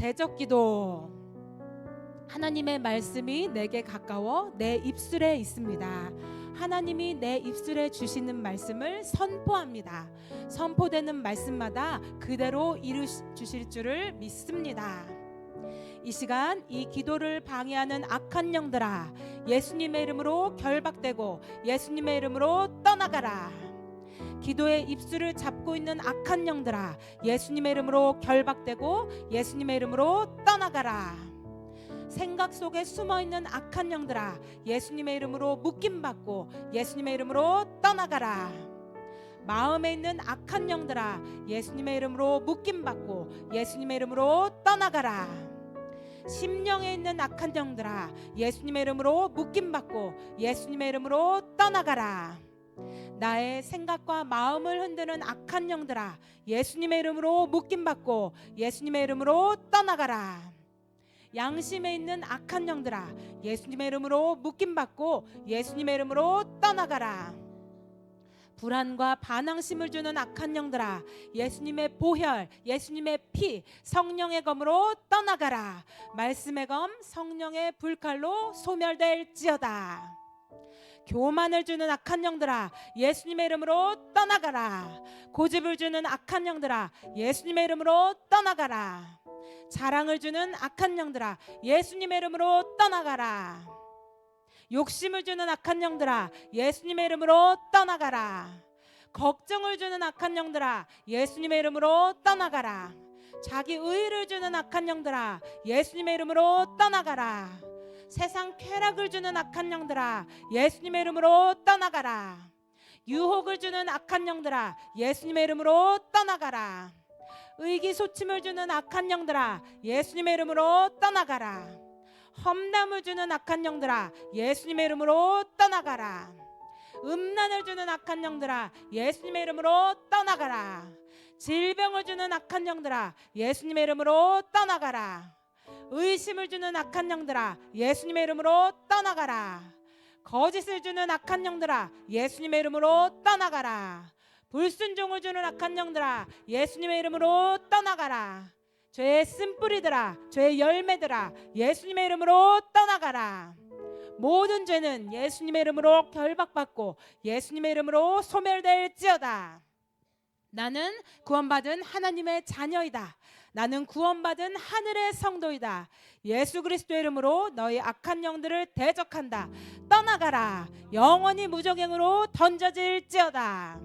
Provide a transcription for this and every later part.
대적 기도 하나님의 말씀이 내게 가까워 내 입술에 있습니다. 하나님이 내 입술에 주시는 말씀을 선포합니다. 선포되는 말씀마다 그대로 이루 주실 줄을 믿습니다. 이 시간 이 기도를 방해하는 악한 영들아 예수님의 이름으로 결박되고 예수님의 이름으로 떠나가라. 기도의 입술을 잡고 있는 악한 영들아 예수님의 이름으로 결박되고 예수님의 이름으로 떠나가라. 생각 속에 숨어 있는 악한 영들아 예수님의 이름으로 묶임 받고 예수님의 이름으로 떠나가라. 마음에 있는 악한 영들아 예수님의 이름으로 묶임 받고 예수님의 이름으로 떠나가라. 심령에 있는 악한 영들아 예수님의 이름으로 묶임 받고 예수님의 이름으로 떠나가라. 나의 생각과 마음을 흔드는 악한 영들아 예수님의 이름으로 묶임 받고 예수님의 이름으로 떠나가라. 양심에 있는 악한 영들아 예수님의 이름으로 묶임 받고 예수님의 이름으로 떠나가라. 불안과 반항심을 주는 악한 영들아 예수님의 보혈 예수님의 피 성령의 검으로 떠나가라 말씀의 검 성령의 불칼로 소멸될지어다 교만을 주는 악한 영들아 예수님의 이름으로 떠나가라. 고집을 주는 악한 영들아 예수님의 이름으로 떠나가라. 자랑을 주는 악한 영들아 예수님의 이름으로 떠나가라. 욕심을 주는 악한 영들아 예수님의 이름으로 떠나가라. 걱정을 주는 악한 영들아 예수님의 이름으로 떠나가라. 자기 의를 주는 악한 영들아 예수님의 이름으로 떠나가라 세상 쾌락을 주는 악한 영들아 예수님의 이름으로 떠나가라. 유혹을 주는 악한 영들아 예수님의 이름으로 떠나가라. 의기소침을 주는 악한 영들아 예수님의 이름으로 떠나가라. 험담을 주는 악한 영들아 예수님의 이름으로 떠나가라. 음란을 주는 악한 영들아 예수님의 이름으로 떠나가라. 질병을 주는 악한 영들아 예수님의 이름으로 떠나가라 의심을 주는 악한 영들아 예수님의 이름으로 떠나가라. 거짓을 주는 악한 영들아 예수님의 이름으로 떠나가라. 불순종을 주는 악한 영들아 예수님의 이름으로 떠나가라. 죄의 쓴뿌리들아 죄의 열매들아 예수님의 이름으로 떠나가라. 모든 죄는 예수님의 이름으로 결박받고 예수님의 이름으로 소멸될지어다 나는 구원받은 하나님의 자녀이다 나는 구원받은 하늘의 성도이다 예수 그리스도의 이름으로 너희 악한 영들을 대적한다 떠나가라 영원히 무적행으로 던져질지어다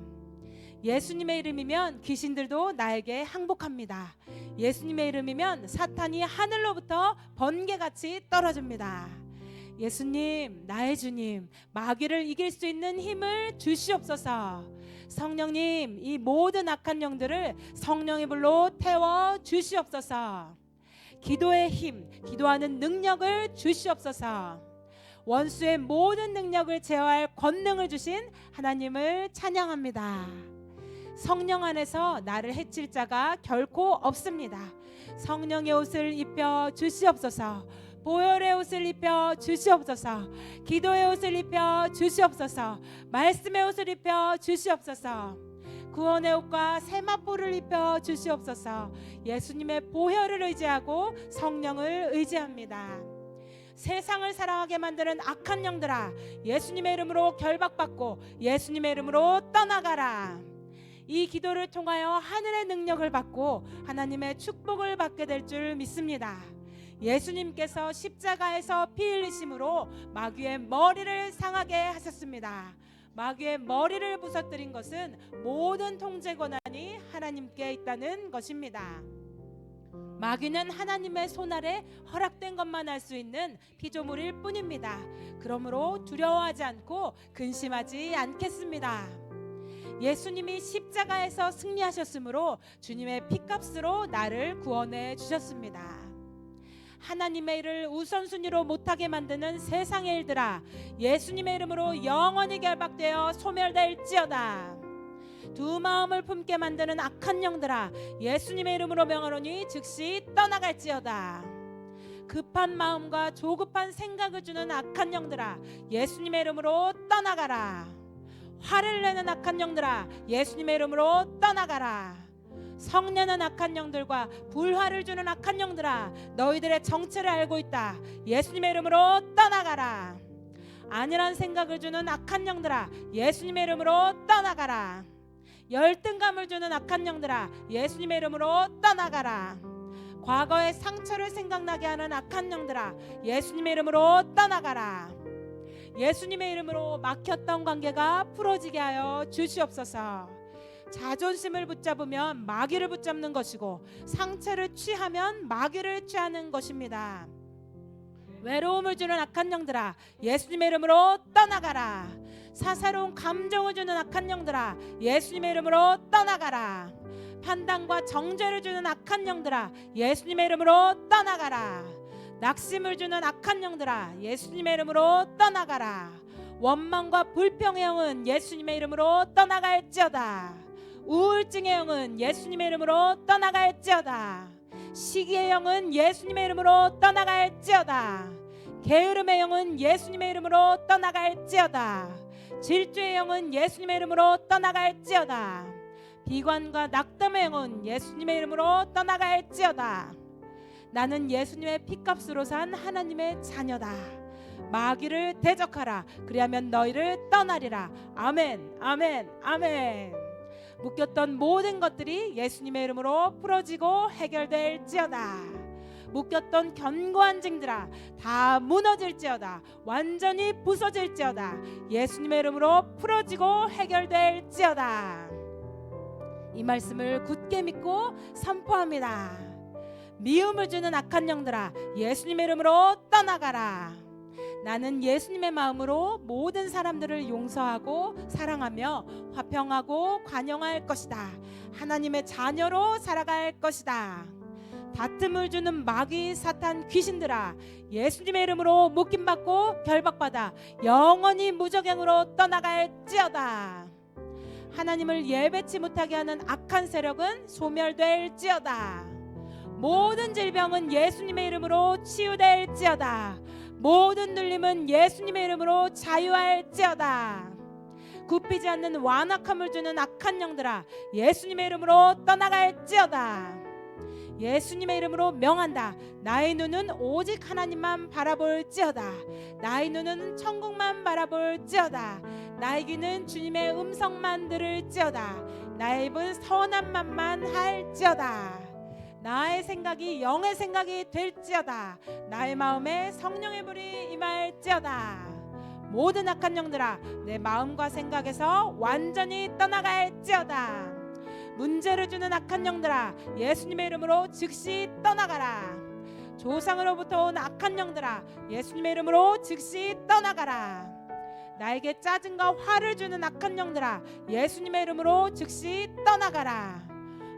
예수님의 이름이면 귀신들도 나에게 항복합니다. 예수님의 이름이면 사탄이 하늘로부터 번개같이 떨어집니다. 예수님, 나의 주님, 마귀를 이길 수 있는 힘을 주시옵소서. 성령님, 이 모든 악한 영들을 성령의 불로 태워 주시옵소서. 기도의 힘, 기도하는 능력을 주시옵소서. 원수의 모든 능력을 제어할 권능을 주신 하나님을 찬양합니다. 성령 안에서 나를 해칠 자가 결코 없습니다. 성령의 옷을 입혀 주시옵소서. 보혈의 옷을 입혀 주시옵소서. 기도의 옷을 입혀 주시옵소서. 말씀의 옷을 입혀 주시옵소서. 구원의 옷과 세마포를 입혀 주시옵소서. 예수님의 보혈을 의지하고 성령을 의지합니다. 세상을 사랑하게 만드는 악한 영들아 예수님의 이름으로 결박받고 예수님의 이름으로 떠나가라. 이 기도를 통하여 하늘의 능력을 받고 하나님의 축복을 받게 될 줄 믿습니다. 예수님께서 십자가에서 피 흘리심으로 마귀의 머리를 상하게 하셨습니다. 마귀의 머리를 부서뜨린 것은 모든 통제 권한이 하나님께 있다는 것입니다. 마귀는 하나님의 손 아래 허락된 것만 할 수 있는 피조물일 뿐입니다. 그러므로 두려워하지 않고 근심하지 않겠습니다. 예수님이 십자가에서 승리하셨으므로 주님의 피값으로 나를 구원해 주셨습니다. 하나님의 일을 우선순위로 못하게 만드는 세상의 일들아 예수님의 이름으로 영원히 결박되어 소멸될지어다. 두 마음을 품게 만드는 악한 영들아 예수님의 이름으로 명하노니 즉시 떠나갈지어다. 급한 마음과 조급한 생각을 주는 악한 영들아 예수님의 이름으로 떠나가라. 화를 내는 악한 영들아 예수님의 이름으로 떠나가라 성년은 악한 영들과 불화를 주는 악한 영들아 너희들의 정체를 알고 있다. 예수님의 이름으로 떠나가라. 아니란 생각을 주는 악한 영들아 예수님의 이름으로 떠나가라. 열등감을 주는 악한 영들아 예수님의 이름으로 떠나가라. 과거의 상처를 생각나게 하는 악한 영들아 예수님의 이름으로 떠나가라. 예수님의 이름으로 막혔던 관계가 풀어지게 하여 주시옵소서 자존심을 붙잡으면 마귀를 붙잡는 것이고 상처를 취하면 마귀를 취하는 것입니다. 외로움을 주는 악한 영들아 예수님의 이름으로 떠나가라. 사사로운 감정을 주는 악한 영들아 예수님의 이름으로 떠나가라. 판단과 정죄를 주는 악한 영들아 예수님의 이름으로 떠나가라. 낙심을 주는 악한 영들아 예수님의 이름으로 떠나가라. 원망과 불평의 영은 예수님의 이름으로 떠나갈지어다 우울증의 영은 예수님의 이름으로 떠나갈지어다. 시기의 영은 예수님의 이름으로 떠나갈지어다. 게으름의 영은 예수님의 이름으로 떠나갈지어다. 질주의 영은 예수님의 이름으로 떠나갈지어다. 비관과 낙담의 영은 예수님의 이름으로 떠나갈지어다. 나는 예수님의 피값으로 산 하나님의 자녀다. 마귀를 대적하라. 그리하면 너희를 떠나리라. 아멘 아멘 아멘 묶였던 모든 것들이 예수님의 이름으로 풀어지고 해결될지어다. 묶였던 견고한 징들아 다 무너질지어다. 완전히 부서질지어다. 예수님의 이름으로 풀어지고 해결될지어다. 이 말씀을 굳게 믿고 선포합니다. 미움을 주는 악한 영들아 예수님의 이름으로 떠나가라 나는 예수님의 마음으로 모든 사람들을 용서하고 사랑하며 화평하고 관용할 것이다. 하나님의 자녀로 살아갈 것이다. 다툼을 주는 마귀 사탄 귀신들아 예수님의 이름으로 묶임 받고 결박 받아 영원히 무적행으로 떠나갈지어다. 하나님을 예배치 못하게 하는 악한 세력은 소멸될지어다. 모든 질병은 예수님의 이름으로 치유될지어다. 모든 눌림은 예수님의 이름으로 자유할지어다. 굽히지 않는 완악함을 주는 악한 영들아 예수님의 이름으로 떠나갈지어다. 예수님의 이름으로 명한다. 나의 눈은 오직 하나님만 바라볼지어다. 나의 눈은 천국만 바라볼지어다. 나의 귀는 주님의 음성만 들을지어다. 나의 입은 선한 말만 할지어다. 나의 생각이 영의 생각이 될지어다. 나의 마음에 성령의 불이 임할지어다. 모든 악한 영들아 내 마음과 생각에서 완전히 떠나갈지어다. 문제를 주는 악한 영들아 예수님의 이름으로 즉시 떠나가라. 조상으로부터 온 악한 영들아 예수님의 이름으로 즉시 떠나가라. 나에게 짜증과 화를 주는 악한 영들아 예수님의 이름으로 즉시 떠나가라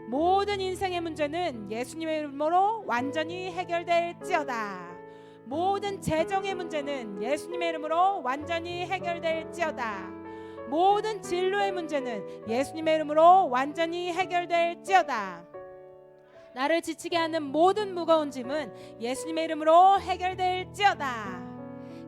모든 인생의 문제는 예수님의 이름으로 완전히 해결될지어다. 모든 재정의 문제는 예수님의 이름으로 완전히 해결될지어다. 모든 진로의 문제는 예수님의 이름으로 완전히 해결될지어다. 나를 지치게 하는 모든 무거운 짐은 예수님의 이름으로 해결될지어다.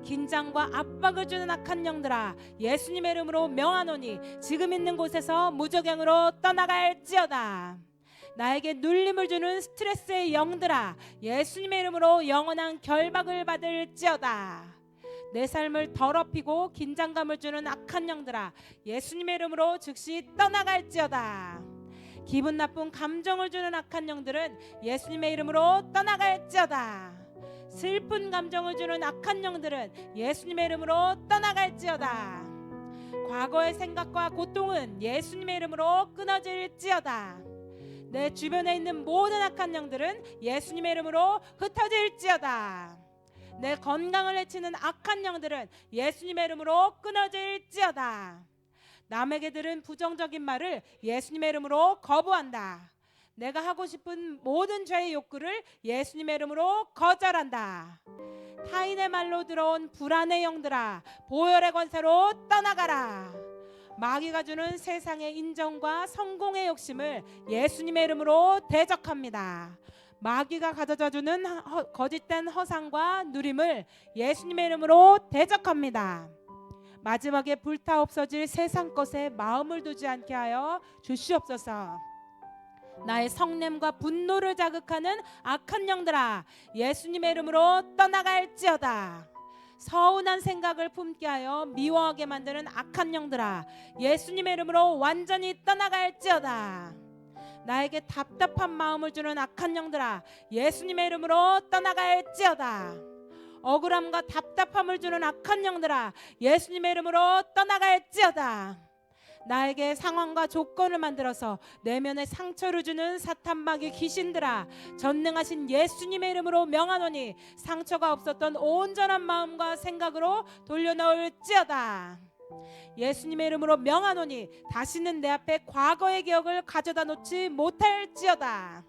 긴장과 압박을 주는 악한 영들아 예수님의 이름으로 명하노니 지금 있는 곳에서 무적행으로 떠나갈지어다. 나에게 눌림을 주는 스트레스의 영들아 예수님의 이름으로 영원한 결박을 받을지어다. 내 삶을 더럽히고 긴장감을 주는 악한 영들아 예수님의 이름으로 즉시 떠나갈지어다. 기분 나쁜 감정을 주는 악한 영들은 예수님의 이름으로 떠나갈지어다. 슬픈 감정을 주는 악한 영들은 예수님의 이름으로 떠나갈지어다. 과거의 생각과 고통은 예수님의 이름으로 끊어질지어다 내 주변에 있는 모든 악한 영들은 예수님의 이름으로 흩어질지어다. 내 건강을 해치는 악한 영들은 예수님의 이름으로 끊어질지어다. 남에게 들은 부정적인 말을 예수님의 이름으로 거부한다. 내가 하고 싶은 모든 죄의 욕구를 예수님의 이름으로 거절한다. 타인의 말로 들어온 불안의 영들아, 보혈의 권세로 떠나가라. 마귀가 주는 세상의 인정과 성공의 욕심을 예수님의 이름으로 대적합니다. 마귀가 가져다 주는 허, 거짓된 허상과 누림을 예수님의 이름으로 대적합니다. 마지막에 불타 없어질 세상 것에 마음을 두지 않게 하여 주시옵소서. 나의 성냄과 분노를 자극하는 악한 영들아 예수님의 이름으로 떠나갈지어다 서운한 생각을 품게 하여 미워하게 만드는 악한 영들아 예수님의 이름으로 완전히 떠나갈지어다. 나에게 답답한 마음을 주는 악한 영들아 예수님의 이름으로 떠나갈지어다. 억울함과 답답함을 주는 악한 영들아 예수님의 이름으로 떠나갈지어다 나에게 상황과 조건을 만들어서 내면에 상처를 주는 사탄마귀 귀신들아 전능하신 예수님의 이름으로 명하노니 상처가 없었던 온전한 마음과 생각으로 돌려놓을지어다. 예수님의 이름으로 명하노니 다시는 내 앞에 과거의 기억을 가져다 놓지 못할지어다.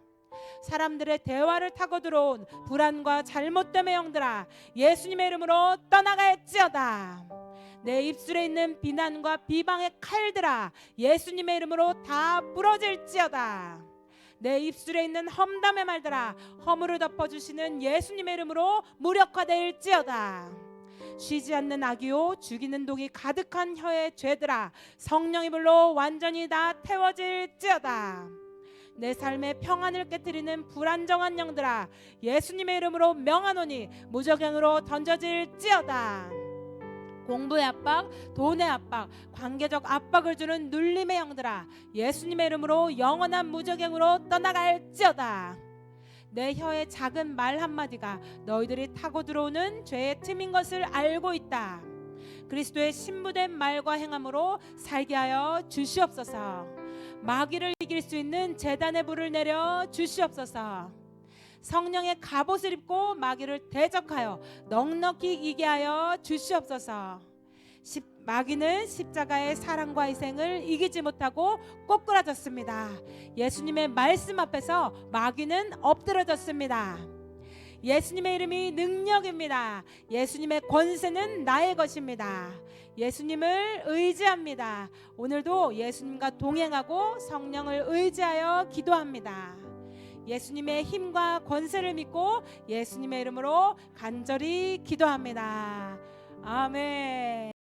사람들의 대화를 타고 들어온 불안과 잘못됨의 영들아 예수님의 이름으로 떠나갈지어다 내 입술에 있는 비난과 비방의 칼들아 예수님의 이름으로 다 부러질지어다. 내 입술에 있는 험담의 말들아 허물을 덮어주시는 예수님의 이름으로 무력화될지어다. 쉬지 않는 악이요 죽이는 독이 가득한 혀의 죄들아 성령의 불로 완전히 다 태워질지어다. 내 삶의 평안을 깨뜨리는 불안정한 영들아 예수님의 이름으로 명하노니 무적행으로 던져질지어다 공부의 압박, 돈의 압박, 관계적 압박을 주는 눌림의 영들아 예수님의 이름으로 영원한 무적행으로 떠나갈지어다. 내 혀의 작은 말 한마디가 너희들이 타고 들어오는 죄의 틈인 것을 알고 있다. 그리스도의 신부된 말과 행함으로 살게 하여 주시옵소서. 마귀를 이길 수 있는 재단의 불을 내려 주시옵소서 성령의 갑옷을 입고 마귀를 대적하여 넉넉히 이게 하여 주시옵소서. 십, 마귀는 십자가의 사랑과 희생을 이기지 못하고 꼬꾸라졌습니다. 예수님의 말씀 앞에서 마귀는 엎드러졌습니다. 예수님의 이름이 능력입니다. 예수님의 권세는 나의 것입니다. 예수님을 의지합니다. 오늘도 예수님과 동행하고 성령을 의지하여 기도합니다. 예수님의 힘과 권세를 믿고 예수님의 이름으로 간절히 기도합니다. 아멘.